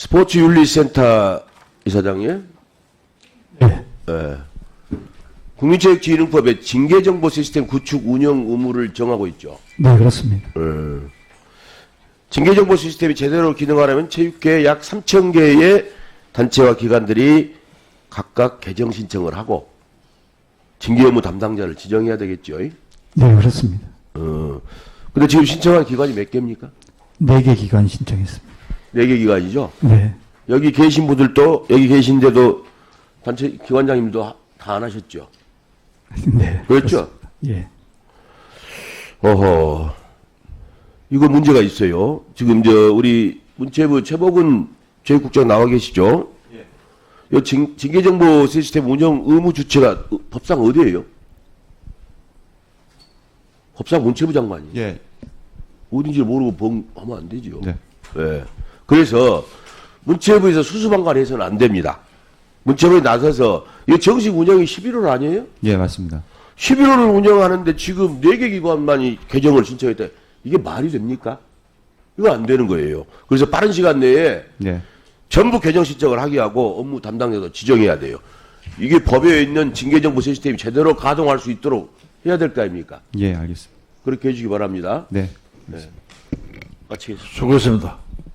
스포츠 윤리센터 이사장님, 네. 예. 국민체육진흥법에 징계정보 시스템 구축 운영 의무를 정하고 있죠. 네, 그렇습니다. 예. 징계정보 시스템이 제대로 기능하려면 체육계 약 3천 개의 단체와 기관들이 각각 개정 신청을 하고 징계 업무 담당자를 지정해야 되겠죠. 네, 그렇습니다. 어. 근데 지금 신청한 기관이 몇 개입니까? 네 개 기관 신청했습니다. 네개 기관이죠. 네. 여기 계신 분들도 여기 계신데도 단체 기관장님도 다안 하셨죠. 네. 그렇죠. 예. 어허. 이거 문제가 있어요. 지금 저 우리 문체부 최복은 교육국장 나와 계시죠? 이 징, 징계정보 시스템 운영 의무 주체가 어, 법상 어디예요? 법상 문체부 장관이. 예. 어딘지 모르고 봉 하면 안 되죠. 네. 예. 그래서 문체부에서 수수방관해서는 안 됩니다. 문체부에 나서서 이 정식 운영이 11월 아니에요? 예, 맞습니다. 11월을 운영하는데 지금 4개 기관만이 개정을 신청했다. 이게 말이 됩니까? 이거 안 되는 거예요. 그래서 빠른 시간 내에 예. 전부 개정 신청을 하게 하고 업무 담당자도 지정해야 돼요. 이게 법에 있는 징계정보 시스템이 제대로 가동할 수 있도록 해야 될 거 아닙니까? 예, 알겠습니다. 그렇게 해주시기 바랍니다. 네. 같이 수고했습니다.